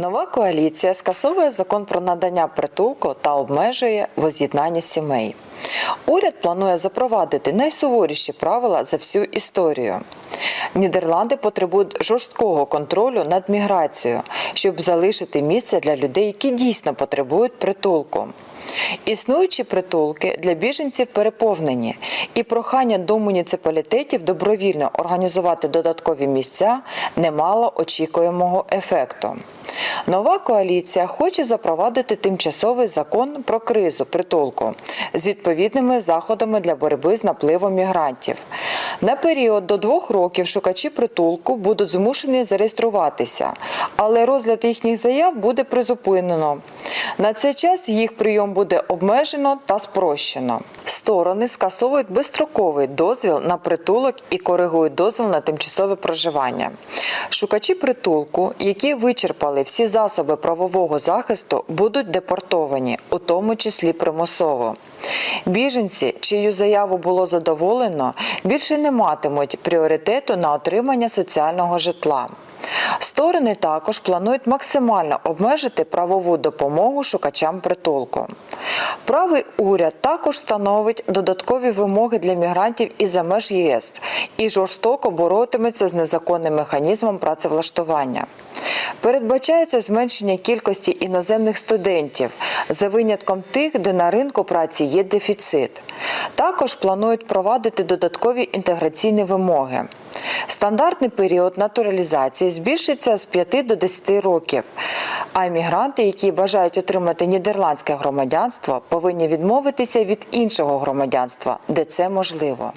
Нова коаліція скасовує закон про надання притулку та обмежує воз'єднання сімей. Уряд планує запровадити найсуворіші правила за всю історію. Нідерланди потребують жорсткого контролю над міграцією, щоб залишити місце для людей, які дійсно потребують притулку. Існуючі притулки для біженців переповнені, і прохання до муніципалітетів добровільно організувати додаткові місця не мало очікуємого ефекту. Нова коаліція хоче запровадити тимчасовий закон про кризу притулку з відповідними заходами для боротьби з напливом мігрантів. На період до двох років шукачі притулку будуть змушені зареєструватися, але розгляд їхніх заяв буде призупинено. На цей час їх прийом буде обмежено та спрощено. Сторони скасовують безстроковий дозвіл на притулок і коригують дозвіл на тимчасове проживання. Шукачі притулку, які вичерпали всі засоби правового захисту, будуть депортовані, у тому числі примусово. Біженці, чию заяву було задоволено, більше не матимуть пріоритету на отримання соціального житла. Сторони також планують максимально обмежити правову допомогу шукачам притулку. Правий уряд також встановить додаткові вимоги для мігрантів із за меж ЄС і жорстоко боротиметься з незаконним механізмом працевлаштування. Передбачається зменшення кількості іноземних студентів за винятком тих, де на ринку праці є дефіцит. Також планують провадити додаткові інтеграційні вимоги. Стандартний період натуралізації збільшиться з 5 до 10 років. А іммігранти, які бажають отримати нідерландське громадянство, повинні відмовитися від іншого громадянства, де це можливо.